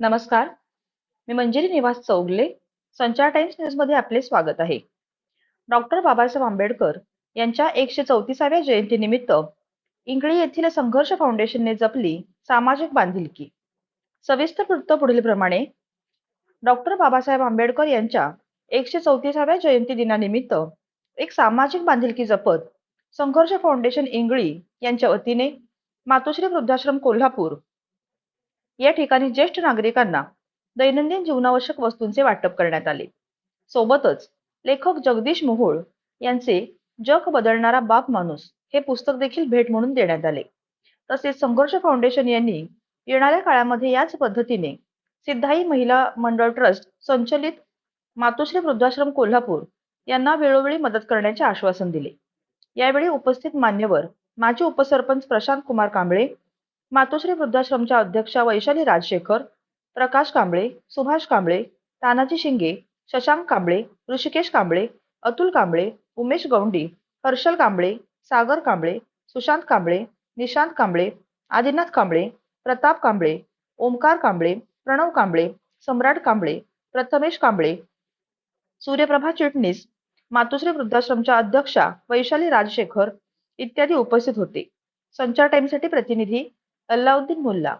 नमस्कार. मी मंजिरी निवास चौगले. संचार टाइम्स न्यूजमध्ये आपले स्वागत आहे. डॉक्टर बाबासाहेब आंबेडकर यांच्या एकशे चौतीसाव्या जयंतीनिमित्त इंगळी येथील संघर्ष फाउंडेशनने जपली सामाजिक बांधिलकी. सविस्तर वृत्त पुढीलप्रमाणे डॉक्टर बाबासाहेब आंबेडकर यांच्या एकशे चौतीसाव्या जयंती दिनानिमित्त एक सामाजिक बांधिलकी जपत संघर्ष फाउंडेशन इंगळी यांच्या वतीने मातोश्री वृद्धाश्रम कोल्हापूर या ठिकाणी ज्येष्ठ नागरिकांना दैनंदिन जीवनावश्यक वस्तूंचे वाटप करण्यात आले. सोबतच लेखक जगदीश मोहोळ यांचे जग बदलणारा बाप माणूस हे पुस्तक देखील भेट म्हणून देण्यात आले. तसेच संघर्ष फाउंडेशन यांनी येणाऱ्या काळामध्ये याच पद्धतीने सिद्धाई महिला मंडळ ट्रस्ट संचलित मातोश्री वृद्धाश्रम कोल्हापूर यांना वेळोवेळी मदत करण्याचे आश्वासन दिले. यावेळी उपस्थित मान्यवर माजी उपसरपंच प्रशांत कुमार कांबळे मातोश्री वृद्धाश्रमच्या अध्यक्षा वैशाली राजशेखर प्रकाश कांबळे सुभाष कांबळे तानाजी शिंगे शशांक कांबळे ऋषिकेश कांबळे अतुल कांबळे उमेश गौंडी हर्षल कांबळे सागर कांबळे सुशांत कांबळे निशांत कांबळे आदिनाथ कांबळे प्रताप कांबळे ओमकार कांबळे प्रणव कांबळे सम्राट कांबळे प्रथमेश कांबळे सूर्यप्रभा चिटणीस मातोश्री वृद्धाश्रमच्या अध्यक्षा वैशाली राजशेखर इत्यादी उपस्थित होते. संचार टाइमसाठी प्रतिनिधी Alauddin Mullah